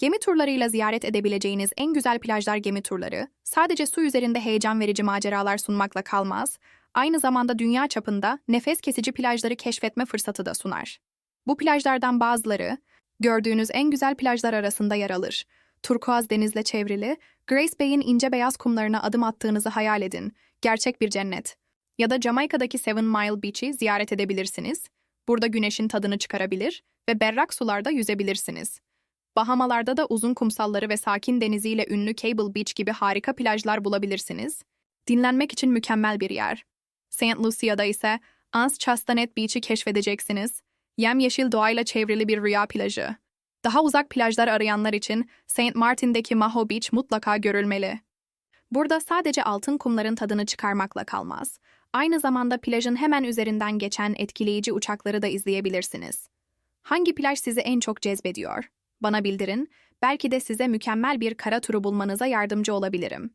Gemi turlarıyla ziyaret edebileceğiniz en güzel plajlar gemi turları, sadece su üzerinde heyecan verici maceralar sunmakla kalmaz, aynı zamanda dünya çapında nefes kesici plajları keşfetme fırsatı da sunar. Bu plajlardan bazıları, gördüğünüz en güzel plajlar arasında yer alır. Turkuaz denizle çevrili, Grace Bay'in ince beyaz kumlarına adım attığınızı hayal edin. Gerçek bir cennet. Ya da Jamaika'daki Seven Mile Beach'i ziyaret edebilirsiniz. Burada güneşin tadını çıkarabilir ve berrak sularda yüzebilirsiniz. Bahamalarda da uzun kumsalları ve sakin deniziyle ünlü Cable Beach gibi harika plajlar bulabilirsiniz. Dinlenmek için mükemmel bir yer. St. Lucia'da ise Ans Chastanet Beach'i keşfedeceksiniz. Yemyeşil doğayla çevrili bir rüya plajı. Daha uzak plajlar arayanlar için St. Martin'deki Maho Beach mutlaka görülmeli. Burada sadece altın kumların tadını çıkarmakla kalmaz. Aynı zamanda plajın hemen üzerinden geçen etkileyici uçakları da izleyebilirsiniz. Hangi plaj sizi en çok cezbediyor? Bana bildirin, belki de size mükemmel bir kara turu bulmanıza yardımcı olabilirim.